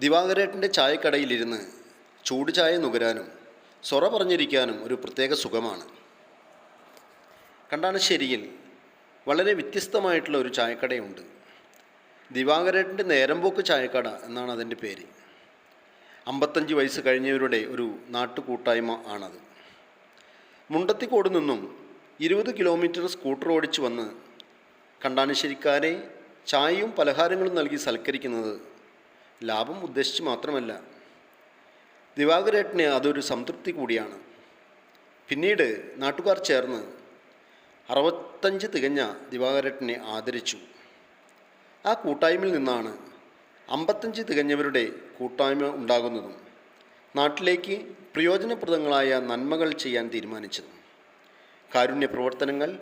ദിവാകരേട്ടന്റെ ചായക്കടയിലിരുന്ന് ചൂട് ചായ നുകരാനും സൊറ പറഞ്ഞിരിക്കാനും ഒരു പ്രത്യേക സുഖമാണ്. കണ്ടാണശ്ശേരിയിൽ വളരെ വ്യത്യസ്തമായിട്ടുള്ള ഒരു ചായക്കടയുണ്ട്. ദിവാകരേട്ടന്റെ നേരമ്പോക്ക് ചായക്കട എന്നാണ് അതിന്റെ പേര്. അമ്പത്തഞ്ച് വയസ്സ് കഴിഞ്ഞവരുടെ ഒരു നാട്ടുകൂട്ടായ്മ ആണത്. മുണ്ടത്തിക്കോട് നിന്നും ഇരുപത് കിലോമീറ്റർ സ്കൂട്ടർ ഓടിച്ചു വന്ന് കണ്ടാണശ്ശേരിക്കാരെ ചായയും പലഹാരങ്ങളും നൽകി സൽക്കരിക്കുന്നത് ലാഭം ഉദ്ദേശിച്ച് മാത്രമല്ല ദിവാകരേട്ടന് അതൊരു സംതൃപ്തി കൂടിയാണ്. പിന്നീട് നാട്ടുകാർ ചേർന്ന് അറുപത്തഞ്ച് തികഞ്ഞ ദിവാകരേട്ടനെ ആദരിച്ചു. ആ കൂട്ടായ്മയിൽ നിന്നാണ് അമ്പത്തഞ്ച് തികഞ്ഞവരുടെ കൂട്ടായ്മ ഉണ്ടാകുന്നതും നാട്ടിലേക്ക് പ്രയോജനപ്രദങ്ങളായ നന്മകൾ ചെയ്യാൻ തീരുമാനിച്ചതും. കാരുണ്യ പ്രവർത്തനങ്ങൾ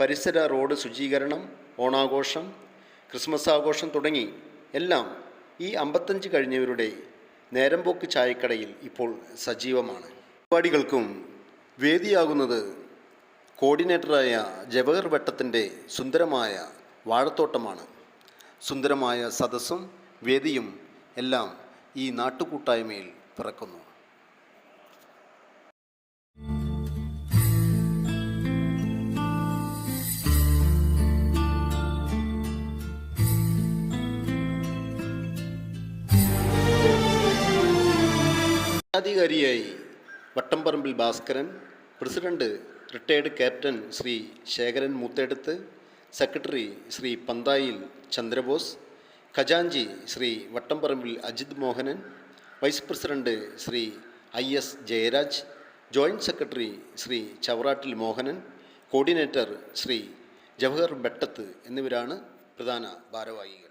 പരിസര റോഡ് ശുചീകരണം ഓണാഘോഷം ക്രിസ്മസ് ആഘോഷം തുടങ്ങി എല്ലാം ഈ അമ്പത്തഞ്ച് കഴിഞ്ഞവരുടെ നേരമ്പോക്ക് ചായക്കടയിൽ ഇപ്പോൾ സജീവമാണ്. പരിപാടികൾക്കും വേദിയാകുന്നത് കോർഡിനേറ്ററായ ജവഹർ വട്ടത്തിന്റെ സുന്ദരമായ വാഴത്തോട്ടമാണ്. സുന്ദരമായ സദസ്സും വേദിയും എല്ലാം ഈ നാട്ടുകൂട്ടായ്മയിൽ പിറക്കുന്നു. അധികാരിയായി Vattamparambil Bhaskaran president retired captain Shri Sekharan Moothedath secretary Shri Panthayil Chandrabose ഖജാഞ്ചി Shri Vattamparambil Ajith Mohanan vice president Shri I S Jayaraj joint secretary Shri Chavarattil Mohanan coordinator Shri Jawahar Bettath എന്നിവരാണ് പ്രധാന ഭാരവാഹികൾ.